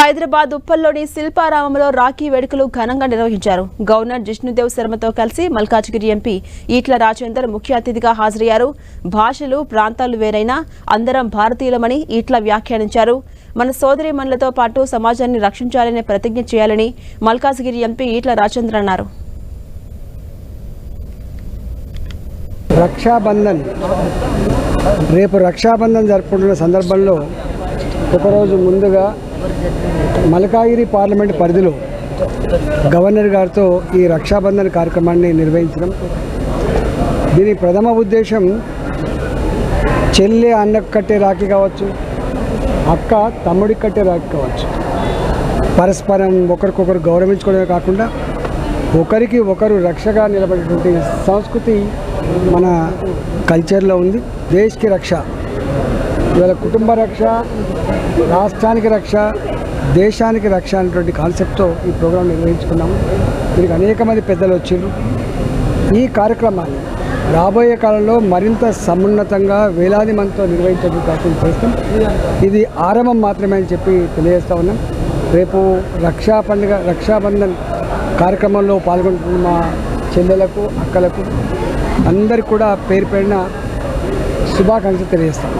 హైదరాబాద్ ఉప్పల్లోని శిల్పారామంలో రాఖీ వేడుకలు ఘనంగా నిర్వహించారు. గవర్నర్ జిష్ణుదేవ్ శర్మతో కలిసి మల్కాజ్గిరి ఎంపీ ఈట్ల రాజేందర్ ముఖ్య అతిథిగా హాజరయ్యారు. భాషలు ప్రాంతాలు వేరైనా అందరం భారతీయులమని ఈట్ల వ్యాఖ్యానించారు. మన సోదరిమణులతో పాటు సమాజాన్ని రక్షించాలనే ప్రతిజ్ఞ చేయాలని మల్కాజ్గిరి ఎంపీ ఈట్ల రాజేందర్ అన్నారు. రక్షాబంధన్ రేపు రక్షాబంధన్ జరుపుకుంటున్న సందర్భంలో ఒకరోజు ముందుగా మల్కాగిరి పార్లమెంట్ పరిధిలో గవర్నర్ గారితో ఈ రక్షాబంధన్ కార్యక్రమాన్ని నిర్వహించడం. దీని ప్రథమ ఉద్దేశం చెల్లె అన్నకు కట్టే రాఖీ కావచ్చు అక్క తమ్ముడికి కట్టే రాఖీ కావచ్చు. పరస్పరం ఒకరికొకరు గౌరవించుకోవడమే కాకుండా ఒకరికి ఒకరు రక్షగా నిలబడేటువంటి సంస్కృతి మన కల్చర్లో ఉంది. దేశ్కి రక్ష. ఇవాళ కుటుంబ రక్ష రాష్ట్రానికి రక్ష దేశానికి రక్ష అనేటువంటి కాన్సెప్ట్తో ఈ ప్రోగ్రాం నిర్వహించుకున్నాము. దీనికి అనేక మంది పెద్దలు వచ్చారు ఈ కార్యక్రమాన్ని రాబోయే కాలంలో మరింత సమున్నతంగా వేలాది మందితో నిర్వహించడానికి ప్రయత్నం చేస్తాం. ఇది ఆరంభం మాత్రమే అని చెప్పి తెలియజేస్తా ఉన్నాం. రేపు రక్షా పండుగ రక్షాబంధన్ కార్యక్రమంలో పాల్గొంటున్న మా చెల్లెలకు అక్కలకు అందరికి కూడా పేరు పేరున శుభాకాంక్షలు తెలియజేస్తాం